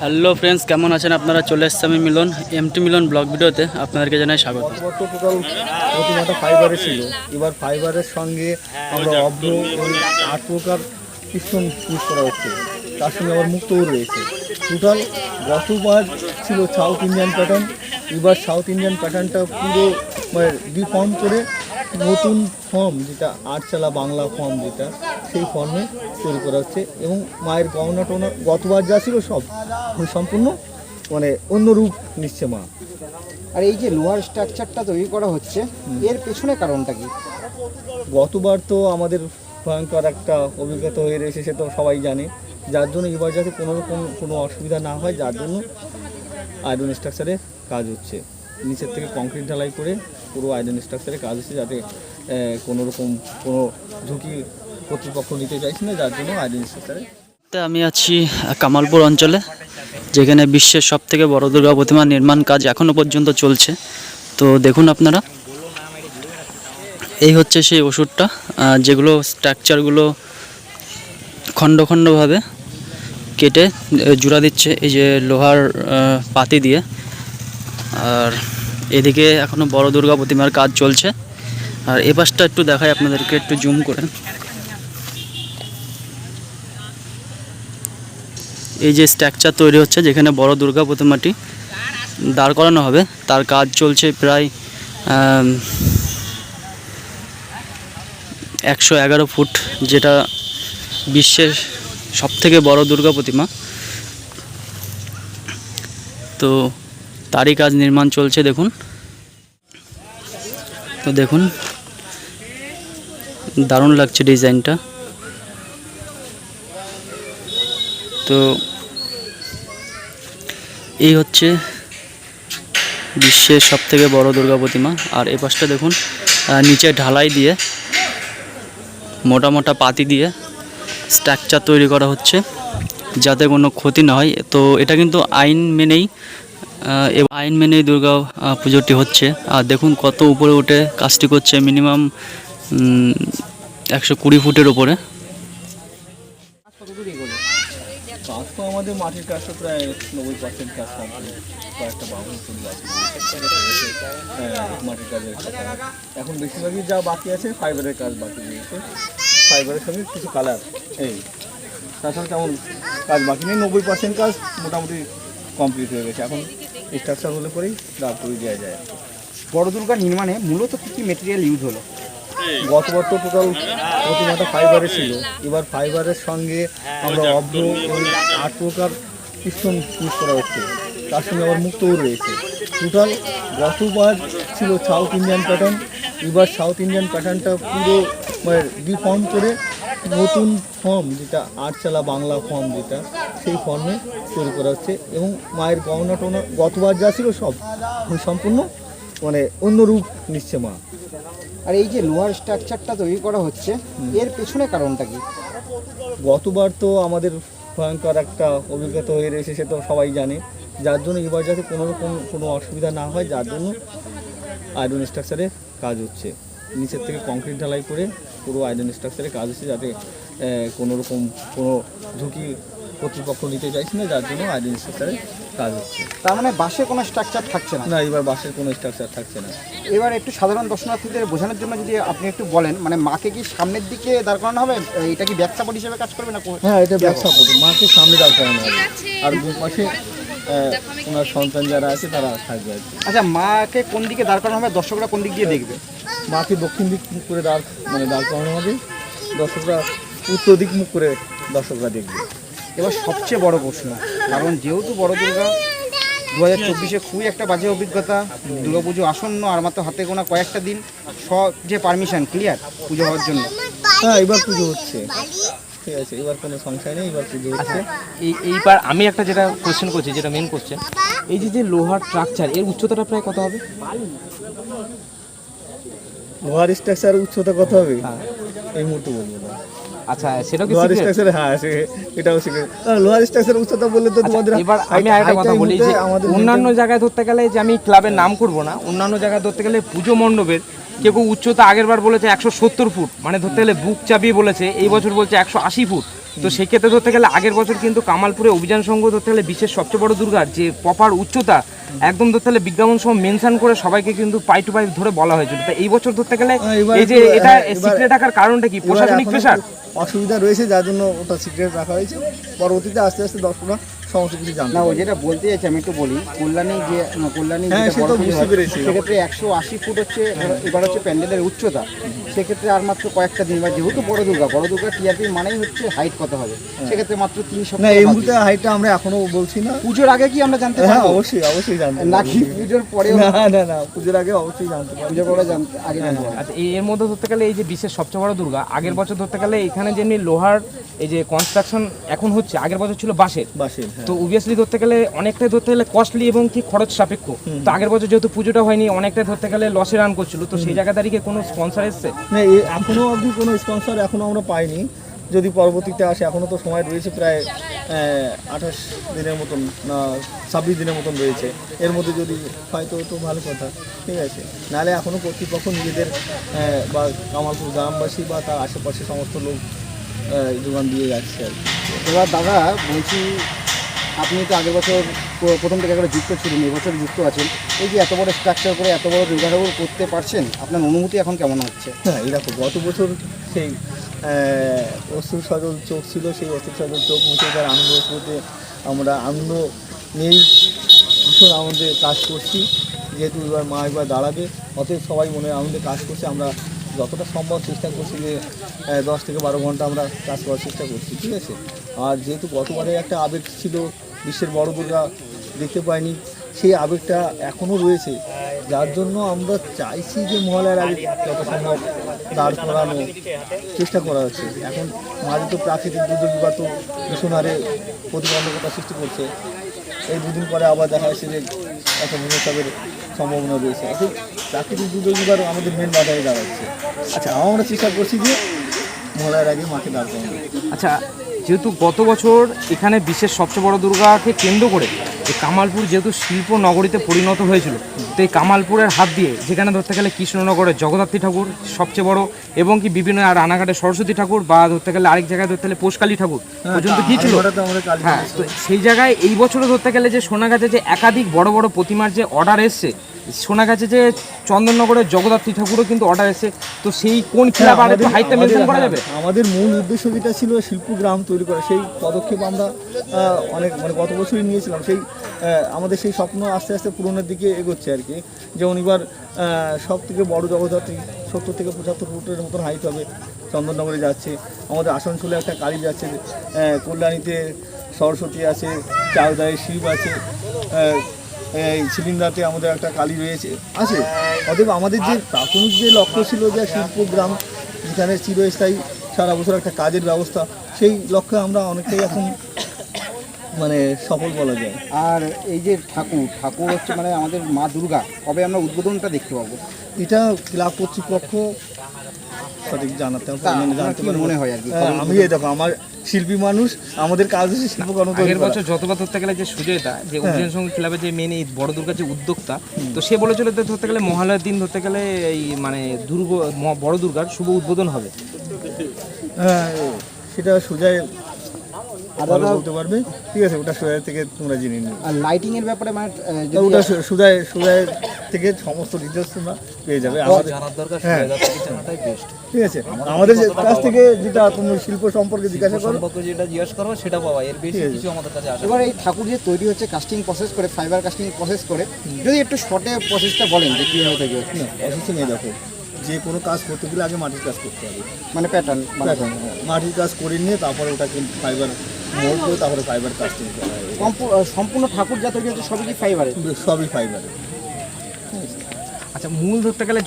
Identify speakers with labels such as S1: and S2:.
S1: Hello friends কেমন আছেন? আপনারা চলে এসছে আমি Milan M MT Milan blog ভিডিওতে। আপনাদেরকে জানাই স্বাগত।
S2: ফাইবারে ছিল। এবার ফাইবারের সঙ্গে আমরা অভ্র আট প্রকার পিস্টন ইউজ করা হচ্ছে। তার সঙ্গে আবার মুক্তও রয়েছে। টোটাল গতবার ছিল সাউথ ইন্ডিয়ান প্যাটার্ন এবার সাউথ ইন্ডিয়ান প্যাটার্নটা পুরো মানে ডিফর্ম করে নতুন ফর্ম যেটা আটচালা বাংলা ফর্ম যেটা সেই ফর্মে তৈরি করা হচ্ছে এবং মায়ের গহনা টনা গতবার যা ছিল সব সম্পূর্ণ মানে অন্য রূপ নিচ্ছে মা।
S3: আর এই যে লোহার স্ট্রাকচারটা তৈরি করা হচ্ছে এর পেছনে কারণটা কি?
S2: গতবার তো আমাদের ভয়ঙ্কর একটা অভিজ্ঞতা হয়ে রয়েছে সে তো সবাই জানে। যার জন্য এবার যাতে কোনো রকম কোনো অসুবিধা না হয় যার জন্য আয়রন স্ট্রাকচারে কাজ হচ্ছে। নিচের থেকে কংক্রিট ঢালাই করে পুরো আয়রন স্ট্রাকচারে কাজ হচ্ছে যাতে কোনো রকম কোনো ঝুঁকি কর্তৃপক্ষ নিতে চাইছে না, যার জন্য
S1: তো আমি আছি কামালপুর অঞ্চলে, যেখানে বিশ্বের সব থেকে বড় দুর্গা প্রতিমা নির্মাণ কাজ এখনও পর্যন্ত চলছে। তো দেখুন আপনারা, এই হচ্ছে সেই ওষুধটা যেগুলো স্ট্রাকচারগুলো খণ্ড খণ্ডভাবে কেটে জোড়া দিচ্ছে, এই যে লোহার পাতি দিয়ে। আর এদিকে এখনও বড় দুর্গা প্রতিমার কাজ চলছে। আর এ পাশটা একটু দেখাই আপনাদেরকে, একটু জুম করে। এই যে স্ট্রাকচার তৈরি হচ্ছে, যেখানে বড় দুর্গা প্রতিমাটি দাঁড় করানো হবে। তার কাজ চলছে প্রায় একশো এগারো ফুট, যেটা বিশ্বের সব থেকে বড় দুর্গা প্রতিমা। তো তারই কাজ নির্মাণ চলছে, দেখুন। তো দেখুন, দারুণ লাগছে ডিজাইনটা। তো এই হচ্ছে বিশ্বের সব থেকে বড় দুর্গা প্রতিমা। আর এই পাশটা দেখুন নিচে ঢালাই দিয়ে, মোটা মোটা পাতি দিয়ে স্ট্রাকচার তৈরি করা হচ্ছে, যাতে কোনো ক্ষতি না হয়। তো এটা কিন্তু আইন মেনেই আইন মেনেই দুর্গা পুজোটি হচ্ছে। আর দেখুন কত উপরে উঠে কাজটি করছে মিনিমাম একশো কুড়ি ফুটের উপরে
S2: কাজ তো আমাদের মাটির কাজটা প্রায় নব্বই পার্সেন্ট কাজ কয়েকটা আছে। হ্যাঁ, মাটির কাজের। এখন বেশিরভাগই যা বাকি আছে ফাইবারের কাজ বাকি রয়েছে। ফাইবারের সঙ্গে কিছু কালার এই তাছাড়া তেমন কাজ বাকি নেই। নব্বই পার্সেন্ট কাজ মোটামুটি কমপ্লিট হয়ে গেছে। এখন স্ট্রাকচার হলে পরেই দাঁড় করে দেওয়া যায়।
S3: বড় দুর্গা নির্মাণে মূলত কি কি মেটেরিয়াল ইউজ হলো?
S2: গতবার তো টোটাল প্রতিমাটা ফাইবারে ছিল। এবার ফাইবারের সঙ্গে আমরা অভ্র আট প্রকার পিস্টন ইউজ করা হচ্ছে। তার সঙ্গে আবার মুক্তও রয়েছে। টোটাল গতবার ছিল সাউথ ইন্ডিয়ান প্যাটার্ন এবার সাউথ ইন্ডিয়ান প্যাটার্নটা পুরো মানে ডিফর্ম করে নতুন ফর্ম যেটা আটচালা বাংলা ফর্ম যেটা, সেই ফর্মে তৈরি করা হচ্ছে এবং মায়ের গহনা টনা গতবার যা ছিল সব সম্পূর্ণ মানে অন্য রূপ নিচ্ছে মা।
S3: আর এই যে লোহার স্ট্রাকচারটা তৈরি করা হচ্ছে, এর পেছনে কারণটা কি?
S2: গতবার তো আমাদের ভয়ঙ্কর একটা অভিজ্ঞতা হয়ে রয়েছে, সে তো সবাই জানে। যার জন্য এবার যাতে কোনো রকম কোনো অসুবিধা না হয়, যার জন্য আয়রন স্ট্রাকচারে কাজ হচ্ছে। নিচের থেকে কংক্রিট ঢালাই করে পুরো আয়রন স্ট্রাকচারে কাজ হচ্ছে যাতে কোনো রকম কোনো ঝুঁকি কর্তৃপক্ষ নিতে চাইছে না, যার জন্য আয়রন স্ট্রাকচারে কাজ হচ্ছে।
S3: তার মানে বাসে কোনো স্ট্রাকচার থাকছে না।
S2: না এবার বাসের কোনো স্ট্রাকচার থাকছে না।
S3: এবার একটু সাধারণ দর্শনার্থীদের বোঝানোর জন্য যদি আপনি একটু বলেন মানে মাকে কি সামনের দিকে দাঁড় করানো হবে? এটা কি ব্যাক সাপোর্ট হিসেবে কাজ করবে না
S2: হ্যাঁ এটা ব্যবসা করবে মাকে সামনে দাঁড় করানো হবে। আর দু পাশে আহ, ওনার সন্তান যারা আছে তারা থাকবে আর
S3: আচ্ছা মাকে কোন দিকে দাঁড় করানো হবে? দর্শকরা কোন দিক দিয়ে দেখবে?
S2: মাকে দক্ষিণ দিক মুখ করে দাঁড় মানে দাঁড় করানো হবে। দর্শকরা উত্তর দিক মুখ করে দর্শকরা দেখবে।
S3: এবার সবচেয়ে বড় প্রশ্ন কারণ যেহেতু বড় দুর্গা দু হাজার চব্বিশে খুবই একটা বাজে অভিজ্ঞতা দুর্গাপুজো আসন্ন আর মাত্র হাতে গোনা কয়েকটা দিন সব যে পারমিশন ক্লিয়ার পুজো হওয়ার জন্য।
S2: হ্যাঁ এবার পুজো হচ্ছে। ঠিক আছে এবার কোনো সংশয় নেই এবার পুজো হচ্ছে।
S4: এই এইবার আমি একটা যেটা কোশ্চেন করছি যেটা মেন কোশ্চেন এই যে যে লোহার স্ট্রাকচার এর উচ্চতাটা প্রায় কত হবে?
S2: লোহার স্ট্রাকচার উচ্চতা কত হবে? এই মুহূর্তে বলব না।
S4: আচ্ছা সেটা কি
S2: লোহার স্ট্রাকচার হ্যাঁ এটাও শিখে লোহার স্ট্রাকচার উচ্চতা বললে তো
S4: আচ্ছা,
S2: তোমাদের
S4: এবার আমি কথা বলি যে অন্যান্য জায়গায় ধরতে গেলে যে আমি ক্লাবের নাম করব না অন্যান্য জায়গায় ধরতে গেলে পুজো মণ্ডপের কেউ উচ্চতা আগের বার বলেছে একশো সত্তর ফুট মানে ধরতে গেলে বুক চাপিয়ে বলেছে এই বছর বলছে একশো আশি ফুট। তো সেই ক্ষেত্রে ধরতে গেলে আগের বছর কিন্তু কামালপুরে অভিযান সংঘ ধরতে গেলে বিশ্বের সবচেয়ে বড় দুর্গার যে প্রপার উচ্চতা একদম ধরতে গেলে বিজ্ঞাপন সহ মেনশন করে সবাইকে কিন্তু পাই টু পাই ধরে বলা হয়েছিল। তো এই বছর ধরতে গেলে
S2: হ্যাঁ,
S4: এই যে এটা
S2: হ্যাঁ,
S4: সিক্রেট রাখার কারণটা কি? প্রশাসনিক প্রেশার
S2: অসুবিধা রয়েছে যার জন্য ওটা সিক্রেট রাখা হয়েছে। পরবর্তীতে আস্তে আস্তে দর্শকরা সমস্ত কিছু জানতে
S3: না ও যেটা বলতে চাইছি আমি একটু বলি কল্যাণী যে কল্যাণী
S2: হ্যাঁ,
S3: হয়। সেক্ষেত্রে একশো আশি ফুট হচ্ছে এবার- হচ্ছে প্যান্ডেলের উচ্চতা। সেক্ষেত্রে আর মাত্র কয়েকটা দিন বা যেহেতু বড় দুর্গা বড় দুর্গা টিআরপি মানেই হচ্ছে হাইট কত হবে? সেক্ষেত্রে মাত্র তিন সপ্তাহ
S2: এই মুহূর্তে হাইটটা আমরা এখনও বলছি না।
S3: পুজোর আগে কি আমরা জানতে
S2: হ্যাঁ
S3: পারব?
S2: অবশ্যই অবশ্যই জানতে
S3: নাকি পুজোর পরেও?
S2: না না না পুজোর আগে অবশ্যই জানতে পারব।
S3: পুজোর পরে জানতে আগে জানতে পারব।
S4: আচ্ছা এই- এর মধ্যে ধরতে গেলে এই যে বিশ্বের সবচেয়ে বড় দুর্গা আগের বছর ধরতে গেলে এখানে যেমনি লোহার এই যে কনস্ট্রাকশন এখন হচ্ছে আগের বছর ছিল বাঁশের।
S2: হ্যাঁ
S4: তো অবভিয়াসলি ধরতে গেলে অনেকটাই ধরতে গেলে কস্টলি এবং কি খরচ সাপেক্ষ। তো আগের বছর যেহেতু পুজোটা হয়নি অনেকটাই ধরতে গেলে লসে রান করছিল। তো সেই জায়গা দাঁড়িয়ে কোনো স্পন্সর এসছে?
S2: না এ- এখনও অবধি কোনো স্পন্সর এখনও আমরা পাইনি। যদি পরবর্তীতে আসে এখনও তো সময় রয়েছে প্রায় আঠাশ দিনের মতন না ছাব্বিশ দিনের মতন রয়েছে। এর মধ্যে যদি হয়তো তো ভালো কথা। ঠিক আছে। নাহলে এখনও কর্তৃপক্ষ নিজেদের বা কামালপুর গ্রামবাসী বা তার আশেপাশে সমস্ত লোক যোগান দিয়ে যাচ্ছে আর কি।
S3: এবার দাদা বলছি আপনি তো আগের বছর প্রথম থেকে একটা যুক্ত ছিলেন এবছর যুক্ত আছেন। এই যে এত বড় স্ট্রাকচার করে এত বড় দুর্গা করতে পারছেন, আপনার অনুভূতি এখন কেমন হচ্ছে?
S2: হ্যাঁ দেখো, গত বছর সেই অস্ত্র সজল চোখ ছিল, সেই অস্ত্র সজল চোখ মুছে তার আনন্দ অস্ত্রতে আমরা আনন্দ নিয়েই ভীষণ আনন্দে কাজ করছি। যেহেতু এবার মা একবার দাঁড়াবে, অতএব সবাই মনে আনন্দে কাজ করছে। আমরা যতটা সম্ভব চেষ্টা করছি যে দশ থেকে বারো ঘণ্টা আমরা কাজ করার চেষ্টা করছি, ঠিক আছে? আর যেহেতু গতবারে একটা আবেগ ছিল বিশ্বের বড় দুর্গা দেখতে পাইনি। সেই আবেগটা এখনও রয়েছে। যার জন্য আমরা চাইছি যে মহালয়ার আগে যত সম্ভব দাঁড় করানো চেষ্টা করা হচ্ছে। এখন মাঝে তো প্রাকৃতিক দুর্যোগ বা তো প্রতিবন্ধকতা সৃষ্টি করছে। এই দুদিন পরে আবার দেখা যাচ্ছে যে একটা ভূমিচাপের সম্ভাবনা রয়েছে। অর্থাৎ প্রাকৃতিক দুর্যোগ এবার আমাদের মেন বাধায় দাঁড়াচ্ছে। আচ্ছা আমরা চেষ্টা করছি যে মহালয়ার আগে মাকে দাঁড় করানো।
S4: আচ্ছা যেহেতু গত বছর এখানে বিশ্বের সবচেয়ে বড় দুর্গাকে কেন্দ্র করে এই কামালপুর যেহেতু শিল্প নগরীতে পরিণত হয়েছিল তো এই কামালপুরের হাত দিয়ে যেখানে ধরতে গেলে কৃষ্ণনগরের জগদ্ধাত্রী ঠাকুর সবচেয়ে বড় এবং কি বিভিন্ন আর রানাঘাটের সরস্বতী ঠাকুর বা ধরতে গেলে আরেক জায়গায় ধরতে গেলে পোষকালী ঠাকুর পর্যন্ত কি ছিল। হ্যাঁ তো সেই জায়গায় এই বছরও ধরতে গেলে যে শোনা গেছে যে একাধিক বড় বড় প্রতিমার যে অর্ডার এসছে শোনা গেছে যে চন্দননগরের জগদ্ধাত্রী ঠাকুরও কিন্তু অর্ডার এসছে। তো সেই কোন ক্লাব আর একটু
S2: আমাদের-
S4: হাইটটা মেনশন করা যাবে?
S2: হ্যাঁ, আমাদের মূল উদ্দেশ্য যেটা ছিল শিল্পগ্রাম তৈরি করা। সেই পদক্ষেপ আমরা অনেক মানে গত বছরই নিয়েছিলাম। সেই আমাদের সেই স্বপ্ন আস্তে আস্তে পূরণের দিকে এগোচ্ছে আর কি। যেমন এবার সব থেকে বড় জগদ্ধাত্রী সত্তর থেকে পঁচাত্তর ফুটের মতন হাইট হবে। চন্দননগরে যাচ্ছে। আমাদের আসানসোলে একটা কালী যাচ্ছে। কল্যাণীতে সরস্বতী আছে চাউদায় শিব আছে। সিলিন্ডারতে আমাদের একটা কালী রয়েছে। আছে? অতএব আমাদের যে প্রাথমিক যে লক্ষ্য ছিল যে শিল্প গ্রাম যেখানে চিরস্থায়ী সারা বছর একটা কাজের ব্যবস্থা সেই লক্ষ্যে আমরা অনেকটাই এখন মানে সফল বলা যায়।
S3: আর এই যে ঠাকুর ঠাকুর হচ্ছে মানে আমাদের মা দুর্গা। কবে আমরা উদ্বোধনটা দেখতে পাবো?
S2: এটা ক্লাব কর্তৃপক্ষ সঠিক জানাতে মানে জানতে
S3: মনে হয় আর কি?
S2: হ্যাঁ, আমি এই দেখো আমার শিল্পী মানুষ আমাদের কাজ হচ্ছে শিল্পকর্ম
S4: আগের বছর যতবার ধরতে গেলে যে সুজয়দা যে
S2: হ্যাঁ।
S4: অভিযান সঙ্গে ক্লাবের যে মেন এই বড় দুর্গার যে উদ্যোক্তা তো সে বলেছিল যে ধরতে গেলে মহালয়ার দিন ধরতে গেলে এই মানে দুর্গ বড় দুর্গার শুভ উদ্বোধন হবে।
S2: হ্যাঁ সেটা সোজায়
S3: আর
S2: ভালো বলতে পারবে। ঠিক আছে ওটা সোজায় থেকে তোমরা জেনে নিও।
S3: আর লাইটিং এর ব্যাপারে মানে
S2: ওটা সু- সুদায় সুদায় থেকে সমস্ত ডিটেলস তোমরা পেয়ে যাবে। আমাদের হ্যাঁ। ঠিক আছে। আমাদের কাছ থেকে যেটা তুমি শিল্প সম্পর্কে জিজ্ঞাসা করো।
S5: যেটা জিজ্ঞেস করব সেটা পাওয়া এর বেশি কিছু আমাদের কাছে আসে
S3: এবার এই ঠাকুর যে তৈরি হচ্ছে কাস্টিং প্রসেস করে ফাইবার কাস্টিং প্রসেস করে যদি একটু শর্টে প্রসেসটা বলেন যে কীভাবে তৈরি হচ্ছে।
S2: না অসুস্থ দেখো। যে কোনো কাজ করতে গেলে আগে মাটির কাজ করতে হবে।
S3: মানে প্যাটার্ন
S2: দেখো, মাটির কাজ করে নিয়ে তারপরে ওটাকে ফাইবার মোল্ড করে তারপরে ফাইবার কাস্টিং করা
S3: সম্পূর্ণ ঠাকুর যা তৈরি হচ্ছে সবই কি ফাইবারে
S2: সবই ফাইবারে
S4: আচ্ছা মূল ধরতে গেলে